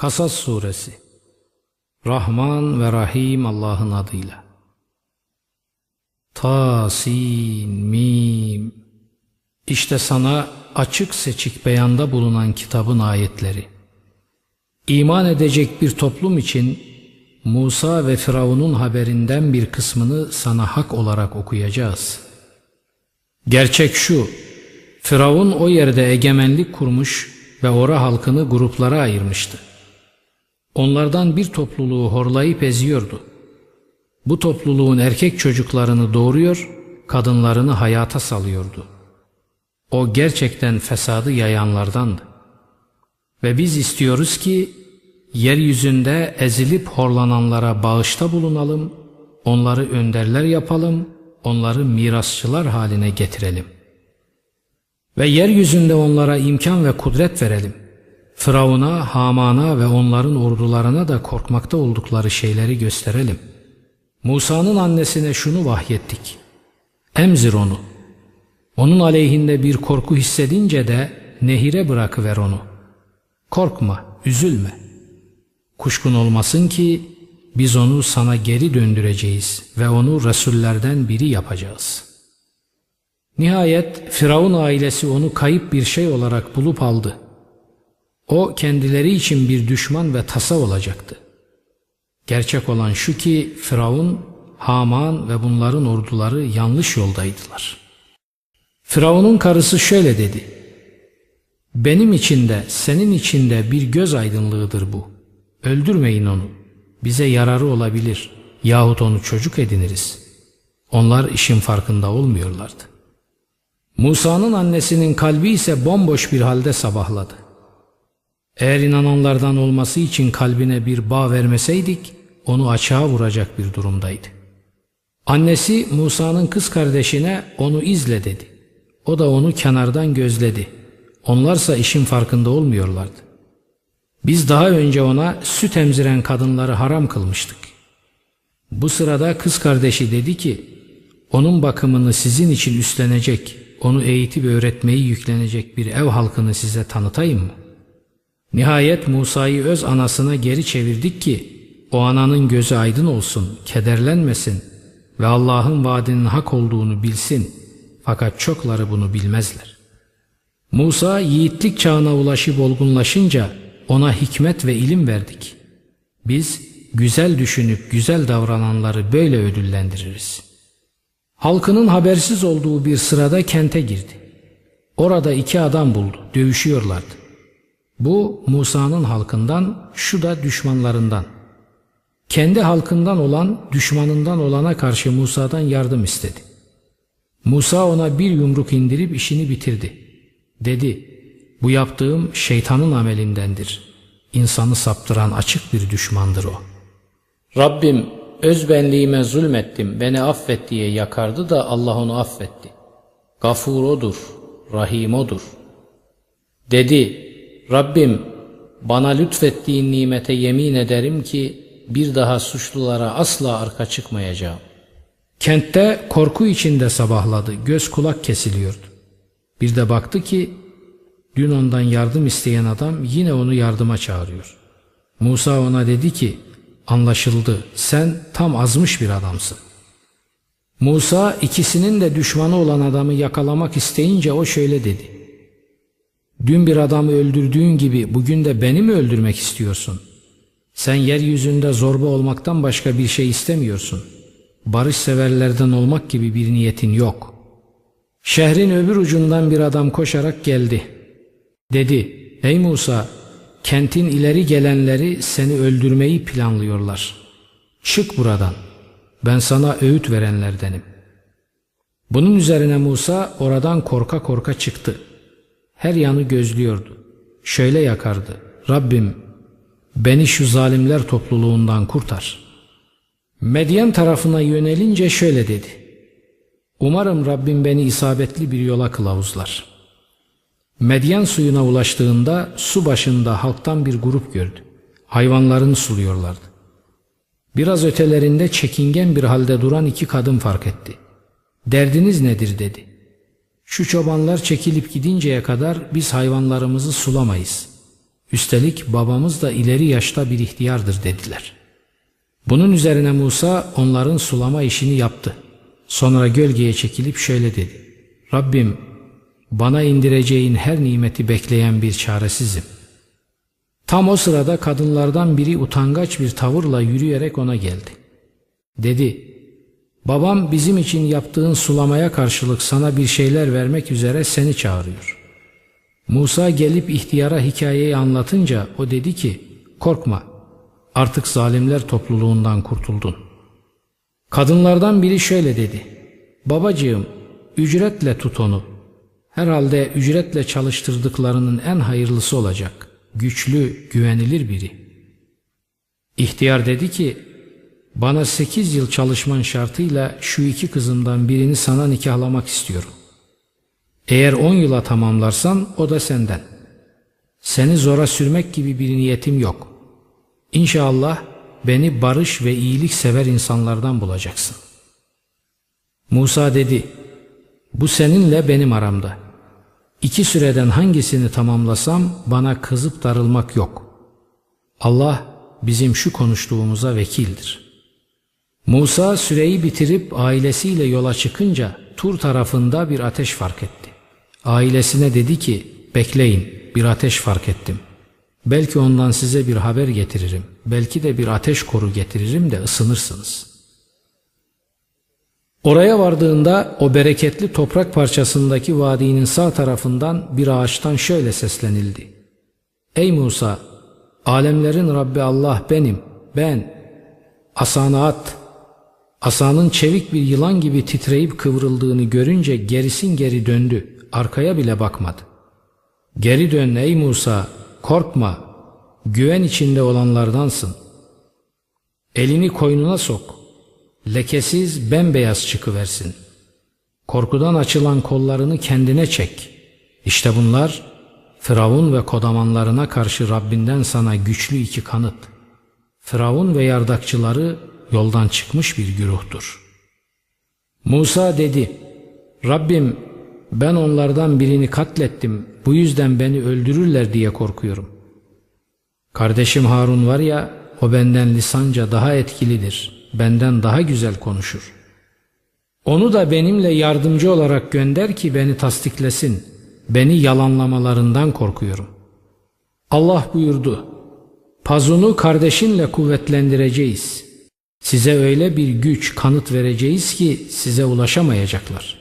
Kasas Suresi Rahman ve Rahim Allah'ın adıyla Ta, Sin, Mim İşte sana açık seçik beyanda bulunan kitabın ayetleri. İman edecek bir toplum için Musa ve Firavun'un haberinden bir kısmını sana hak olarak okuyacağız. Gerçek şu, Firavun o yerde egemenlik kurmuş ve ora halkını gruplara ayırmıştı. Onlardan bir topluluğu horlayıp eziyordu. Bu topluluğun erkek çocuklarını doğuruyor, kadınlarını hayata salıyordu. O gerçekten fesadı yayanlardandı. Ve biz istiyoruz ki yeryüzünde ezilip horlananlara bağışta bulunalım, onları önderler yapalım, onları mirasçılar haline getirelim. Ve yeryüzünde onlara imkan ve kudret verelim. Firavun'a, Haman'a ve onların ordularına da korkmakta oldukları şeyleri gösterelim. Musa'nın annesine şunu vahyettik. Emzir onu. Onun aleyhinde bir korku hissedince de nehire bırakıver onu. Korkma, üzülme. Kuşkun olmasın ki biz onu sana geri döndüreceğiz ve onu Resullerden biri yapacağız. Nihayet Firavun ailesi onu kayıp bir şey olarak bulup aldı. O kendileri için bir düşman ve tasa olacaktı. Gerçek olan şu ki Firavun, Haman ve bunların orduları yanlış yoldaydılar. Firavun'un karısı şöyle dedi. Benim için de senin için de bir göz aydınlığıdır bu. Öldürmeyin onu. Bize yararı olabilir. Yahut onu çocuk ediniriz. Onlar işin farkında olmuyorlardı. Musa'nın annesinin kalbi ise bomboş bir halde sabahladı. Eğer inananlardan olması için kalbine bir bağ vermeseydik, onu açığa vuracak bir durumdaydı. Annesi Musa'nın kız kardeşine onu izle dedi. O da onu kenardan gözledi. Onlarsa işin farkında olmuyorlardı. Biz daha önce ona süt emziren kadınları haram kılmıştık. Bu sırada kız kardeşi dedi ki, onun bakımını sizin için üstlenecek, onu eğitip öğretmeyi yüklenecek bir ev halkını size tanıtayım mı? Nihayet Musa'yı öz anasına geri çevirdik ki, o ananın gözü aydın olsun, kederlenmesin ve Allah'ın vaadinin hak olduğunu bilsin. Fakat çokları bunu bilmezler. Musa yiğitlik çağına ulaşıp olgunlaşınca ona hikmet ve ilim verdik. Biz güzel düşünüp güzel davrananları böyle ödüllendiririz. Halkının habersiz olduğu bir sırada kente girdi. Orada iki adam buldu, dövüşüyorlardı. Bu Musa'nın halkından, şu da düşmanlarından. Kendi halkından olan, düşmanından olana karşı Musa'dan yardım istedi. Musa ona bir yumruk indirip işini bitirdi. Dedi, bu yaptığım şeytanın amelindendir. İnsanı saptıran açık bir düşmandır o. Rabbim öz benliğime zulmettim, beni affet diye yakardı da Allah onu affetti. Gafur odur, Rahim odur. Dedi, Rabbim bana lütfettiğin nimete yemin ederim ki bir daha suçlulara asla arka çıkmayacağım. Kentte korku içinde sabahladı, göz kulak kesiliyordu. Bir de baktı ki dün ondan yardım isteyen adam yine onu yardıma çağırıyor. Musa ona dedi ki anlaşıldı sen tam azmış bir adamsın. Musa ikisinin de düşmanı olan adamı yakalamak isteyince o şöyle dedi. Dün bir adamı öldürdüğün gibi bugün de beni mi öldürmek istiyorsun? Sen yeryüzünde zorba olmaktan başka bir şey istemiyorsun. Barış severlerden olmak gibi bir niyetin yok. Şehrin öbür ucundan bir adam koşarak geldi. Dedi, ey Musa, kentin ileri gelenleri seni öldürmeyi planlıyorlar. Çık buradan, ben sana öğüt verenlerdenim. Bunun üzerine Musa oradan korka korka çıktı. Her yanı gözlüyordu. Şöyle yakardı. Rabbim beni şu zalimler topluluğundan kurtar. Medyen tarafına yönelince şöyle dedi. Umarım Rabbim beni isabetli bir yola kılavuzlar. Medyen suyuna ulaştığında su başında halktan bir grup gördü. Hayvanlarını suluyorlardı. Biraz ötelerinde çekingen bir halde duran iki kadın fark etti. Derdiniz nedir dedi. Şu çobanlar çekilip gidinceye kadar biz hayvanlarımızı sulamayız. Üstelik babamız da ileri yaşta bir ihtiyardır dediler. Bunun üzerine Musa onların sulama işini yaptı. Sonra gölgeye çekilip şöyle dedi. Rabbim bana indireceğin her nimeti bekleyen bir çaresizim. Tam o sırada kadınlardan biri utangaç bir tavırla yürüyerek ona geldi. Dedi, babam bizim için yaptığın sulamaya karşılık sana bir şeyler vermek üzere seni çağırıyor. Musa gelip ihtiyara hikayeyi anlatınca o dedi ki, korkma artık zalimler topluluğundan kurtuldun. Kadınlardan biri şöyle dedi, babacığım ücretle tut onu. Herhalde ücretle çalıştırdıklarının en hayırlısı olacak. Güçlü, güvenilir biri. İhtiyar dedi ki, bana sekiz yıl çalışman şartıyla şu iki kızımdan birini sana nikahlamak istiyorum. Eğer on yıla tamamlarsan o da senden. Seni zora sürmek gibi bir niyetim yok. İnşallah beni barış ve iyilik sever insanlardan bulacaksın. Musa dedi, bu seninle benim aramda. İki süreden hangisini tamamlasam bana kızıp darılmak yok. Allah bizim şu konuştuğumuza vekildir. Musa süreyi bitirip ailesiyle yola çıkınca Tur tarafında bir ateş fark etti. Ailesine dedi ki bekleyin bir ateş fark ettim. Belki ondan size bir haber getiririm. Belki de bir ateş koru getiririm de ısınırsınız.'' Oraya vardığında o bereketli toprak parçasındaki vadinin sağ tarafından bir ağaçtan şöyle seslenildi. Ey Musa! Alemlerin Rabbi Allah benim, ben. Asanı at. Asanın çevik bir yılan gibi titreyip kıvrıldığını görünce gerisin geri döndü. Arkaya bile bakmadı. Geri dön ey Musa, korkma. Güven içinde olanlardansın. Elini koynuna sok lekesiz bembeyaz çıkıversin. Korkudan açılan kollarını kendine çek. İşte bunlar Firavun ve kodamanlarına karşı Rabbinden sana güçlü iki kanıt. Firavun ve yardakçıları yoldan çıkmış bir güruhtur. Musa dedi, Rabbim ben onlardan birini katlettim, bu yüzden beni öldürürler diye korkuyorum. Kardeşim Harun var ya, o benden lisanca daha etkilidir.'' benden daha güzel konuşur. Onu da benimle yardımcı olarak gönder ki beni tasdiklesin. Beni yalanlamalarından korkuyorum. Allah buyurdu. Pazunu kardeşinle kuvvetlendireceğiz. Size öyle bir güç kanıt vereceğiz ki size ulaşamayacaklar.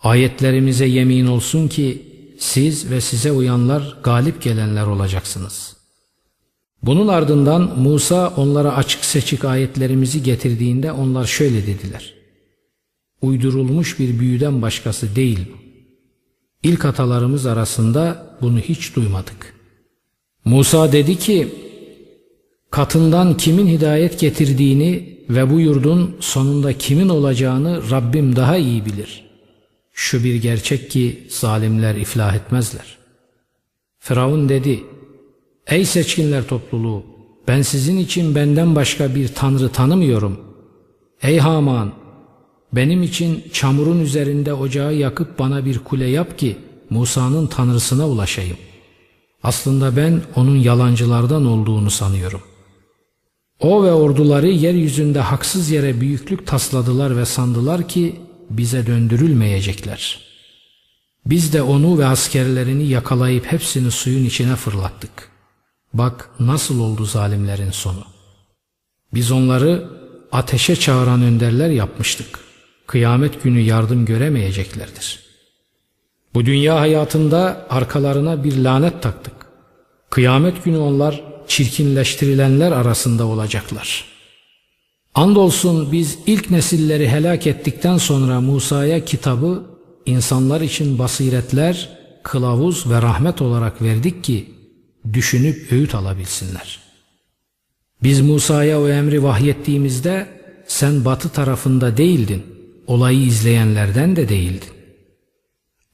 Ayetlerimize yemin olsun ki siz ve size uyanlar galip gelenler olacaksınız.'' Bunun ardından Musa onlara açık seçik ayetlerimizi getirdiğinde onlar şöyle dediler. Uydurulmuş bir büyüden başkası değil. İlk atalarımız arasında bunu hiç duymadık. Musa dedi ki, katından kimin hidayet getirdiğini ve bu yurdun sonunda kimin olacağını Rabbim daha iyi bilir. Şu bir gerçek ki zalimler iflah etmezler. Firavun dedi, Ey seçkinler topluluğu! Ben sizin için benden başka bir tanrı tanımıyorum. Ey Haman! Benim için çamurun üzerinde ocağı yakıp bana bir kule yap ki Musa'nın tanrısına ulaşayım. Aslında ben onun yalancılardan olduğunu sanıyorum. O ve orduları yeryüzünde haksız yere büyüklük tasladılar ve sandılar ki bize döndürülmeyecekler. Biz de onu ve askerlerini yakalayıp hepsini suyun içine fırlattık. Bak nasıl oldu zalimlerin sonu. Biz onları ateşe çağıran önderler yapmıştık. Kıyamet günü yardım göremeyeceklerdir. Bu dünya hayatında arkalarına bir lanet taktık. Kıyamet günü onlar çirkinleştirilenler arasında olacaklar. Andolsun biz ilk nesilleri helak ettikten sonra Musa'ya kitabı insanlar için basiretler, kılavuz ve rahmet olarak verdik ki düşünüp öğüt alabilsinler. Biz Musa'ya o emri vahyettiğimizde sen batı tarafında değildin, olayı izleyenlerden de değildin.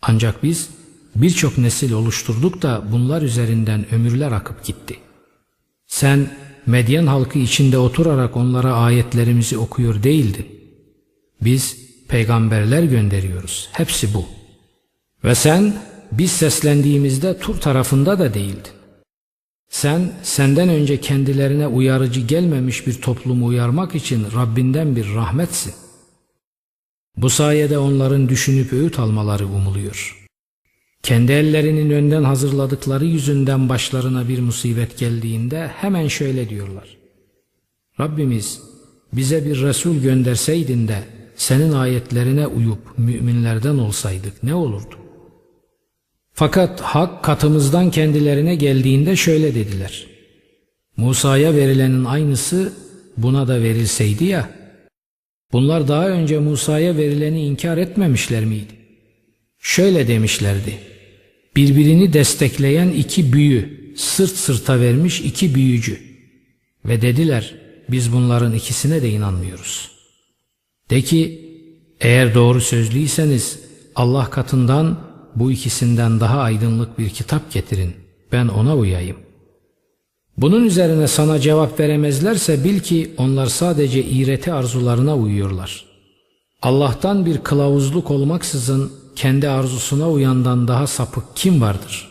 Ancak biz birçok nesil oluşturduk da bunlar üzerinden ömürler akıp gitti. Sen Medyen halkı içinde oturarak onlara ayetlerimizi okuyor değildin. Biz peygamberler gönderiyoruz. Hepsi bu. Ve sen biz seslendiğimizde Tur tarafında da değildin. Sen senden önce kendilerine uyarıcı gelmemiş bir toplumu uyarmak için Rabbinden bir rahmetsin. Bu sayede onların düşünüp öğüt almaları umuluyor. Kendi ellerinin önden hazırladıkları yüzünden başlarına bir musibet geldiğinde hemen şöyle diyorlar. Rabbimiz bize bir Resul gönderseydin de senin ayetlerine uyup müminlerden olsaydık ne olurdu? Fakat hak katımızdan kendilerine geldiğinde şöyle dediler. Musa'ya verilenin aynısı buna da verilseydi ya. Bunlar daha önce Musa'ya verileni inkar etmemişler miydi? Şöyle demişlerdi. Birbirini destekleyen iki büyü, sırt sırta vermiş iki büyücü. Ve dediler, biz bunların ikisine de inanmıyoruz. De ki, eğer doğru sözlüyseniz Allah katından bu ikisinden daha aydınlık bir kitap getirin. Ben ona uyayım. Bunun üzerine sana cevap veremezlerse bil ki onlar sadece iğreti arzularına uyuyorlar. Allah'tan bir kılavuzluk olmaksızın kendi arzusuna uyandan daha sapık kim vardır?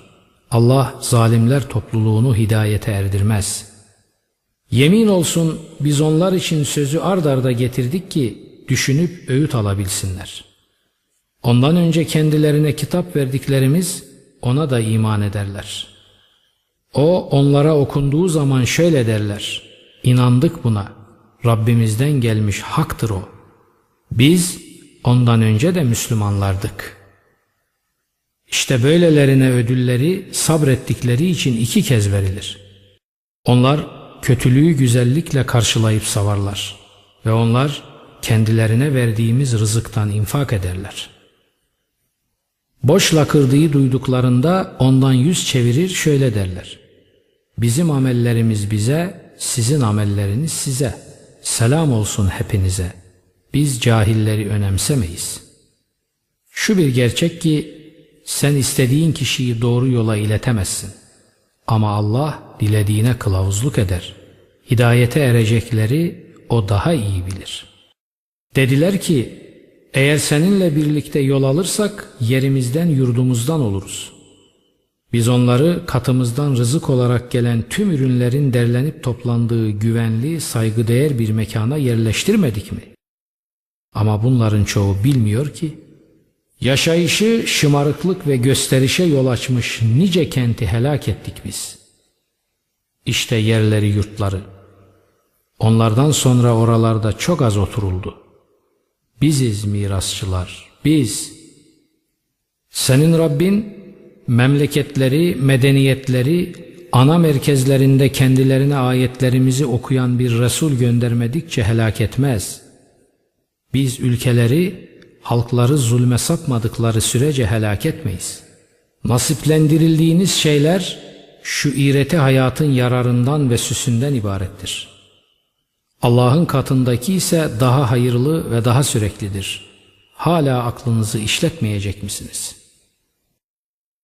Allah zalimler topluluğunu hidayete erdirmez. Yemin olsun biz onlar için sözü ard arda getirdik ki düşünüp öğüt alabilsinler. Ondan önce kendilerine kitap verdiklerimiz ona da iman ederler. O onlara okunduğu zaman şöyle derler. İnandık buna. Rabbimizden gelmiş haktır o. Biz ondan önce de Müslümanlardık. İşte böylelerine ödülleri sabrettikleri için iki kez verilir. Onlar kötülüğü güzellikle karşılayıp savarlar ve onlar kendilerine verdiğimiz rızıktan infak ederler. Boş lakırdığı duyduklarında ondan yüz çevirir şöyle derler. Bizim amellerimiz bize, sizin amelleriniz size. Selam olsun hepinize. Biz cahilleri önemsemeyiz. Şu bir gerçek ki sen istediğin kişiyi doğru yola iletemezsin. Ama Allah dilediğine kılavuzluk eder. Hidayete erecekleri o daha iyi bilir. Dediler ki eğer seninle birlikte yol alırsak yerimizden yurdumuzdan oluruz. Biz onları katımızdan rızık olarak gelen tüm ürünlerin derlenip toplandığı güvenli, saygıdeğer bir mekana yerleştirmedik mi? Ama bunların çoğu bilmiyor ki, yaşayışı şımarıklık ve gösterişe yol açmış nice kenti helak ettik biz. İşte yerleri yurtları. Onlardan sonra oralarda çok az oturuldu. Biziz mirasçılar, biz. Senin Rabbin memleketleri, medeniyetleri, ana merkezlerinde kendilerine ayetlerimizi okuyan bir Resul göndermedikçe helak etmez. Biz ülkeleri, halkları zulme sapmadıkları sürece helak etmeyiz. Nasiplendirildiğiniz şeyler şu iğreti hayatın yararından ve süsünden ibarettir.'' Allah'ın katındaki ise daha hayırlı ve daha süreklidir. Hala aklınızı işletmeyecek misiniz?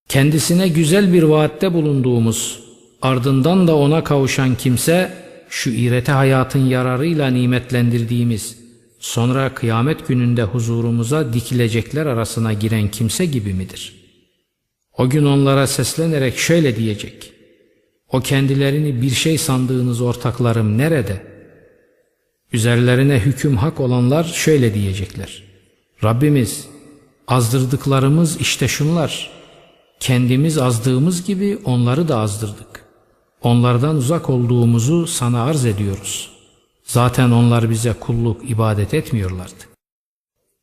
Kendisine güzel bir vaatte bulunduğumuz, ardından da ona kavuşan kimse, şu iğreti hayatın yararıyla nimetlendirdiğimiz, sonra kıyamet gününde huzurumuza dikilecekler arasına giren kimse gibi midir? O gün onlara seslenerek şöyle diyecek, o kendilerini bir şey sandığınız ortaklarım nerede?'' Üzerlerine hüküm hak olanlar şöyle diyecekler. Rabbimiz azdırdıklarımız işte şunlar. Kendimiz azdığımız gibi onları da azdırdık. Onlardan uzak olduğumuzu sana arz ediyoruz. Zaten onlar bize kulluk ibadet etmiyorlardı.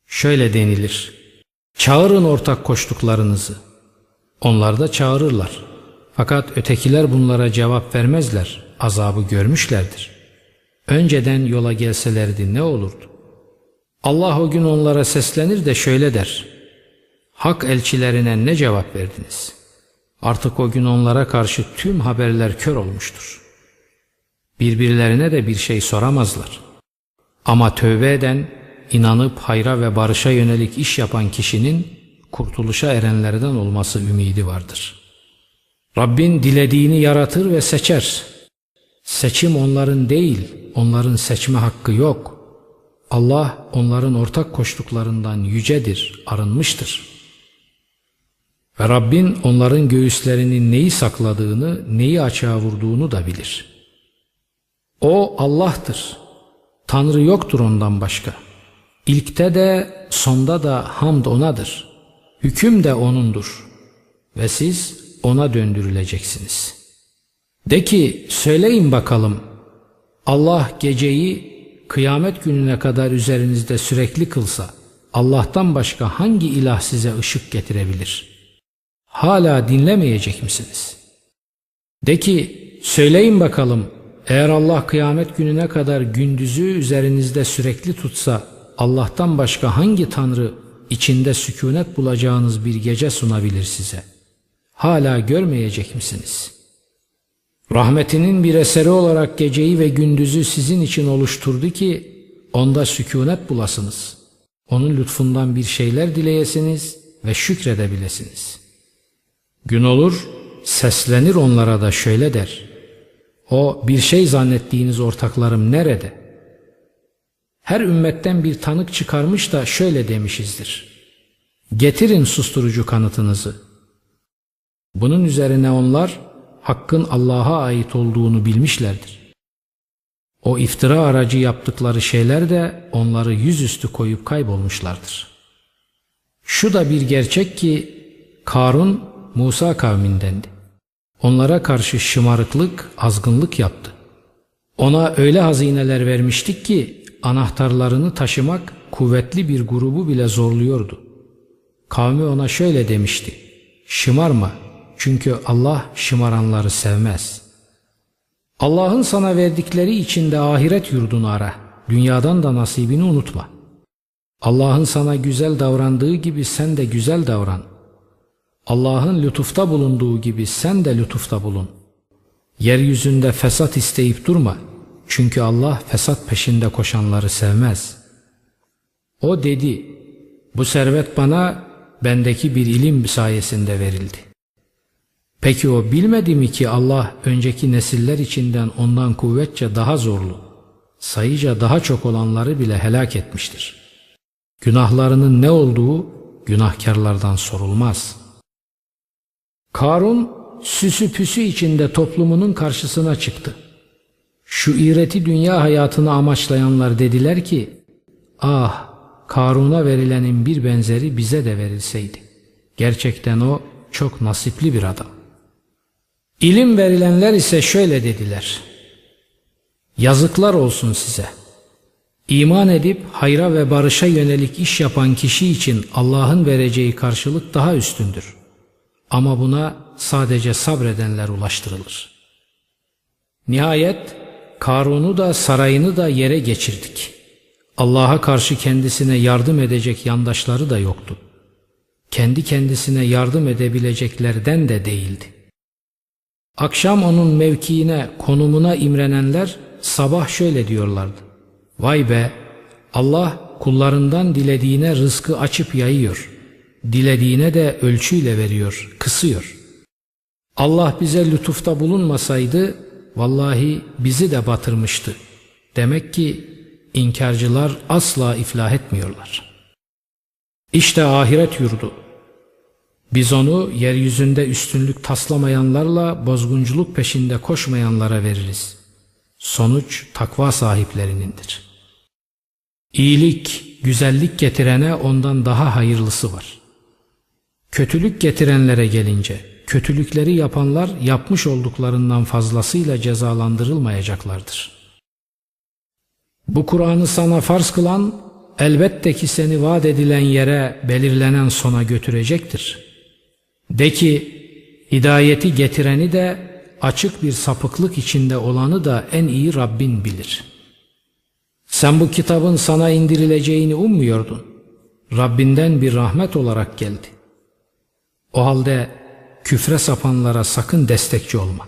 Şöyle denilir. Çağırın ortak koştuklarınızı. Onlar da çağırırlar. Fakat ötekiler bunlara cevap vermezler. Azabı görmüşlerdir.'' önceden yola gelselerdi ne olurdu? Allah o gün onlara seslenir de şöyle der. Hak elçilerine ne cevap verdiniz? Artık o gün onlara karşı tüm haberler kör olmuştur. Birbirlerine de bir şey soramazlar. Ama tövbe eden, inanıp hayra ve barışa yönelik iş yapan kişinin kurtuluşa erenlerden olması ümidi vardır. Rabbin dilediğini yaratır ve seçer. Seçim onların değil, onların seçme hakkı yok. Allah onların ortak koştuklarından yücedir, arınmıştır. Ve Rabbin onların göğüslerinin neyi sakladığını, neyi açığa vurduğunu da bilir. O Allah'tır. Tanrı yoktur ondan başka. İlkte de sonda da hamd O'nadır. Hüküm de O'nundur. Ve siz O'na döndürüleceksiniz. De ki söyleyin bakalım Allah geceyi kıyamet gününe kadar üzerinizde sürekli kılsa Allah'tan başka hangi ilah size ışık getirebilir? Hala dinlemeyecek misiniz? De ki söyleyin bakalım eğer Allah kıyamet gününe kadar gündüzü üzerinizde sürekli tutsa Allah'tan başka hangi tanrı içinde sükunet bulacağınız bir gece sunabilir size? Hala görmeyecek misiniz? Rahmetinin bir eseri olarak geceyi ve gündüzü sizin için oluşturdu ki onda sükunet bulasınız. Onun lütfundan bir şeyler dileyesiniz ve şükredebilesiniz. Gün olur, seslenir onlara da şöyle der. O bir şey zannettiğiniz ortaklarım nerede? Her ümmetten bir tanık çıkarmış da şöyle demişizdir. Getirin susturucu kanıtınızı. Bunun üzerine onlar hakkın Allah'a ait olduğunu bilmişlerdir. O iftira aracı yaptıkları şeyler de onları yüzüstü koyup kaybolmuşlardır. Şu da bir gerçek ki Karun Musa kavmindendi. Onlara karşı şımarıklık, azgınlık yaptı. Ona öyle hazineler vermiştik ki anahtarlarını taşımak kuvvetli bir grubu bile zorluyordu. Kavmi ona şöyle demişti. Şımarma çünkü Allah şımaranları sevmez. Allah'ın sana verdikleri içinde ahiret yurdunu ara. Dünyadan da nasibini unutma. Allah'ın sana güzel davrandığı gibi sen de güzel davran. Allah'ın lütufta bulunduğu gibi sen de lütufta bulun. Yeryüzünde fesat isteyip durma. Çünkü Allah fesat peşinde koşanları sevmez. O dedi, bu servet bana bendeki bir ilim sayesinde verildi. Peki o bilmedi mi ki Allah önceki nesiller içinden ondan kuvvetçe daha zorlu, sayıca daha çok olanları bile helak etmiştir. Günahlarının ne olduğu günahkarlardan sorulmaz. Karun süsü püsü içinde toplumunun karşısına çıktı. Şu iğreti dünya hayatını amaçlayanlar dediler ki, ah Karun'a verilenin bir benzeri bize de verilseydi. Gerçekten o çok nasipli bir adam. İlim verilenler ise şöyle dediler. Yazıklar olsun size. İman edip hayra ve barışa yönelik iş yapan kişi için Allah'ın vereceği karşılık daha üstündür. Ama buna sadece sabredenler ulaştırılır. Nihayet Karun'u da sarayını da yere geçirdik. Allah'a karşı kendisine yardım edecek yandaşları da yoktu. Kendi kendisine yardım edebileceklerden de değildi. Akşam onun mevkiine, konumuna imrenenler sabah şöyle diyorlardı. Vay be! Allah kullarından dilediğine rızkı açıp yayıyor. Dilediğine de ölçüyle veriyor, kısıyor. Allah bize lütufta bulunmasaydı vallahi bizi de batırmıştı. Demek ki inkarcılar asla iflah etmiyorlar. İşte ahiret yurdu. Biz onu yeryüzünde üstünlük taslamayanlarla bozgunculuk peşinde koşmayanlara veririz. Sonuç takva sahiplerinindir. İyilik, güzellik getirene ondan daha hayırlısı var. Kötülük getirenlere gelince, kötülükleri yapanlar yapmış olduklarından fazlasıyla cezalandırılmayacaklardır. Bu Kur'an'ı sana farz kılan, elbette ki seni vaat edilen yere belirlenen sona götürecektir.'' De ki hidayeti getireni de açık bir sapıklık içinde olanı da en iyi Rabbin bilir. Sen bu kitabın sana indirileceğini ummuyordun. Rabbinden bir rahmet olarak geldi. O halde küfre sapanlara sakın destekçi olma.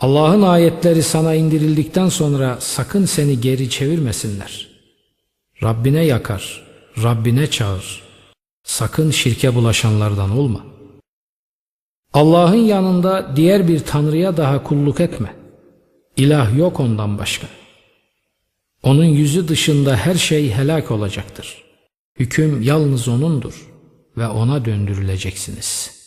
Allah'ın ayetleri sana indirildikten sonra sakın seni geri çevirmesinler. Rabbine yakar, Rabbine çağır. Sakın şirke bulaşanlardan olma.'' Allah'ın yanında diğer bir tanrıya daha kulluk etme. İlah yok ondan başka. Onun yüzü dışında her şey helak olacaktır. Hüküm yalnız O'nundur ve O'na döndürüleceksiniz.''